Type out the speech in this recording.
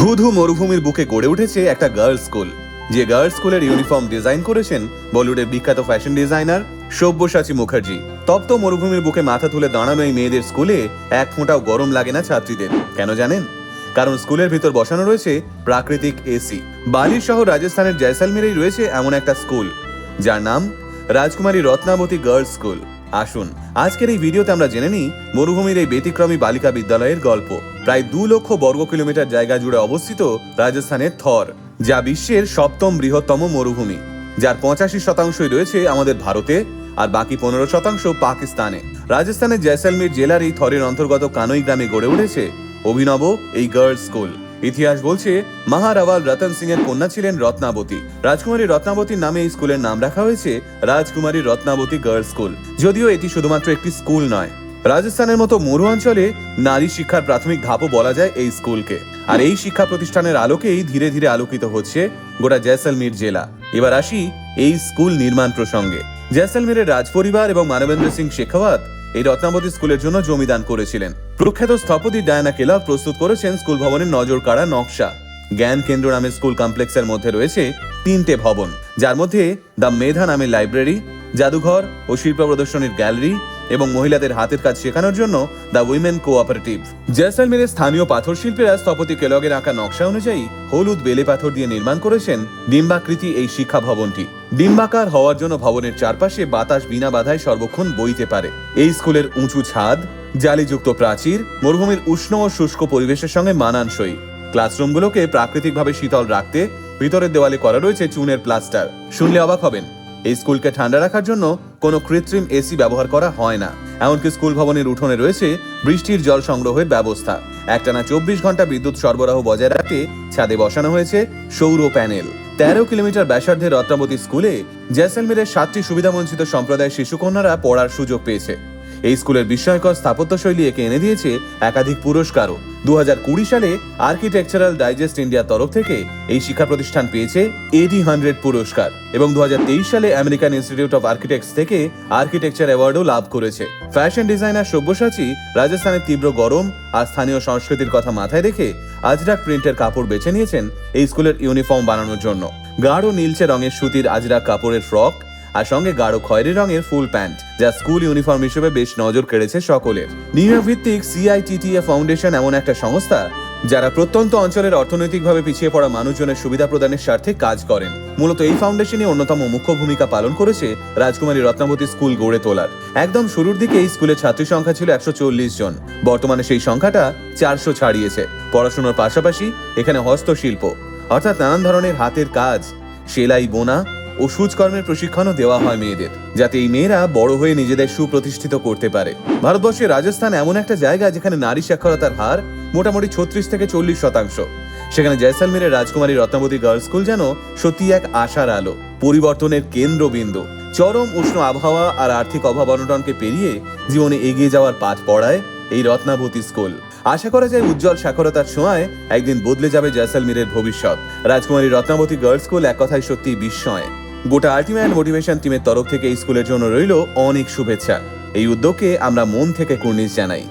ধুধু মরুভূমির বুকে গড়ে উঠেছে একটা গার্লস স্কুল যে গার্লস স্কুলের ইউনিফর্ম ডিজাইন করেছেন বলিউডের বিখ্যাত ফ্যাশন ডিজাইনার সব্যসাচী মুখার্জি। তপ্ত মরুভূমির বুকে মাথা তুলে দাঁড়ানো এই মেয়েদের স্কুলে এক ফোঁটাও গরম লাগে না ছাত্রীদের। কেন জানেন? কারণ স্কুলের ভিতর বসানো রয়েছে প্রাকৃতিক এসি বালির শহর রাজস্থানের জয়সালমেরেই রয়েছে এমন একটা স্কুল যার নাম রাজকুমারী রত্নাবতী গার্লস স্কুল আসুন, আজকের এই ভিডিওতে আমরা জেনে নিই মরুভূমির এই ব্যতিক্রমী বালিকা বিদ্যালয়ের গল্প। প্রায় দু লক্ষ বর্গ কিলোমিটার জায়গা জুড়ে অবস্থিত রাজস্থানের থর, যা বিশ্বের সপ্তম বৃহত্তম মরুভূমি, যার পঁচাশি শতাংশই রয়েছে আমাদের ভারতে আর বাকি পনেরো শতাংশ পাকিস্তানে। রাজস্থানের জয়সালমীর জেলার এই থরের অন্তর্গত কানই গ্রামে গড়ে উঠেছে অভিনব এই গার্লস স্কুল। ইতিহাস বলছে, মহারাওয়াল রতন সিং এর কন্যা ছিলেন রত্নাবতী। রাজকুমারী রত্নাবতীর নামে এই স্কুলের নাম রাখা হয়েছে রাজকুমারী রত্নাবতী গার্লস স্কুল। যদিও এটি শুধুমাত্র একটি স্কুল নয়, রাজস্থানের মতো মরু অঞ্চলে নারী শিক্ষার প্রাথমিক ধাপও বলা যায় এই স্কুলকে। আর এই শিক্ষা প্রতিষ্ঠানের আলোকেই ধীরে ধীরে আলোকিত হচ্ছে গোটা জয়সালমীর জেলা। এবার আসি এই স্কুল নির্মাণ প্রসঙ্গে। জয়সালমীরের রাজপরিবার এবং মানবেন্দ্র সিং শেখাওয়াত এই রত্নাবতী স্কুলের জন্য জমিদান করেছিলেন। প্রখ্যাত স্থপতি ডায়ানা কেলক প্রস্তুত করেছেন স্কুল ভবনের নজর কাড়া নকশা। জ্ঞান কেন্দ্র নামের স্কুল কমপ্লেক্সের মধ্যে রয়েছে তিনটে ভবন, যার মধ্যে দ্য মেধা নামের লাইব্রেরি, জাদুঘর ও শিল্প প্রদর্শনীর গ্যালারি এবং মহিলাদের হাতের কাজ শেখানোর জন্য দ্য উইমেন কোঅপারেটিভ। জয়সালমেরের স্থানীয় পাথর শিল্পীরা স্থপতি কেলগের আঁকা নকশা অনুযায়ী হলুদ বেলে পাথর দিয়ে নির্মাণ করেছেন ডিম্বাকৃতি এই শিক্ষা ভবনটি। ডিম্বাকার হওয়ার জন্য ভবনের চারপাশে বাতাস বিনা বাধায় সর্বক্ষণ বইতে পারে। এই স্কুলের উঁচু ছাদ, জালিযুক্ত প্রাচীর, মরুভূমির উষ্ণ ও শুষ্ক পরিবেশের সঙ্গে মানানসই। ক্লাসরুমগুলোকে প্রাকৃতিকভাবে শীতল রাখতে ভিতরের দেওয়ালে করা রয়েছে চুনের প্লাস্টার। শুনলে অবাক হবেন, এই স্কুলকে ঠান্ডা রাখার জন্য কোনো কৃত্রিম এসি ব্যবহার করা হয় না। এমনকি স্কুল ভবনের উঠোনে রয়েছে বৃষ্টির জল সংগ্রহের ব্যবস্থা। একটানা চব্বিশ ঘণ্টা বিদ্যুৎ সরবরাহ বজায় রাখতে ছাদে বসানো হয়েছে সৌর প্যানেল। তেরো কিলোমিটার ব্যাসার্ধের রত্নাবতী স্কুলে জয়সালমেরের সাতটি সুবিধাবঞ্চিত সম্প্রদায়ের শিশুকন্যারা পড়ার সুযোগ পেয়েছে। এই স্কুলের বিস্ময়কর স্থাপত্যশৈলী একে এনে দিয়েছে একাধিক পুরস্কারও। দু সালে আর্কিটেকচারাল ডাইজেস্ট ইন্ডিয়ার তরফ থেকে এই শিক্ষা প্রতিষ্ঠান পেয়েছে এডি হান্ড্রেড পুরস্কার এবং দু সালে আমেরিকান ইনস্টিটিউট অফ আর্কিটেক্টস থেকে আর্কিটেকচার অ্যাওয়ার্ডও লাভ করেছে। ফ্যাশন ডিজাইনার সব্যসাচী রাজস্থানের তীব্র গরম আর স্থানীয় সংস্কৃতির কথা মাথায় রেখে আজরাক প্রিন্টের কাপড় বেছে নিয়েছেন এই স্কুলের ইউনিফর্ম বানানোর জন্য। গাঢ় নীলচে রঙের সুতির আজরাক কাপড়ের ফ্রক আর সঙ্গে গাঢ় খয়েরি রঙের ফুল প্যান্ট, যা স্কুল ইউনিফর্ম হিসেবে বেশ নজর কেড়েছে সকলের। নিউ ইয়র্ক ভিত্তিক সিআইটিটিএ ফাউন্ডেশন এমন একটা সংস্থা, যারা প্রত্যন্ত অঞ্চলের অর্থনৈতিকভাবে পিছিয়ে পড়া মানুষজনের সুবিধা প্রদানের স্বার্থে কাজ করেন। মূলত এই ফাউন্ডেশনই অন্যতম মুখ্য ভূমিকা পালন করেছে রাজকুমারী রত্নাবতী স্কুল গড়ে তোলার। একদম শুরুর দিকে এই স্কুলের ছাত্রী সংখ্যা ছিল একশো চল্লিশ জন, বর্তমানে সেই সংখ্যাটা চারশো ছাড়িয়েছে। পড়াশোনার পাশাপাশি এখানে হস্তশিল্প, অর্থাৎ নানান ধরনের হাতের কাজ, সেলাই, বোনা ও সূচকর্মের প্রশিক্ষণও দেওয়া হয় মেয়েদের, যাতে এই মেয়েরা বড় হয়ে নিজেদের সুপ্রতিষ্ঠিত করতে পারে। ভারতবর্ষের রাজস্থান এমন একটা জায়গা যেখানে নারী সাক্ষরতার হার মোটামুটি ছত্রিশ থেকে চল্লিশ শতাংশ। সেখানে জয়সালমীরের রাজকুমারী রত্নাবতী গার্লস স্কুল যেন সত্যি এক আশার আলো, পরিবর্তনের কেন্দ্রবিন্দু। চরম উষ্ণ আবহাওয়া আর আর্থিক অভাব অনটনকে পেরিয়ে জীবনে এগিয়ে যাওয়ার পাঠ পড়ায় এই রত্নাবতী স্কুল। আশা করা যায় উজ্জ্বল সাক্ষরতার সময় একদিন বদলে যাবে জয়সালমীরের ভবিষ্যৎ। রাজকুমারী রত্নাবতী গার্লস স্কুল এক কথায় সত্যি বিস্ময়। গোটা আল্টিমেট মোটিভেশন টিমের তরফ থেকে স্কুলের জন্য রইল অনেক শুভেচ্ছা। এই উদ্যোগকে আমরা মন থেকে কুর্নিশ জানাই।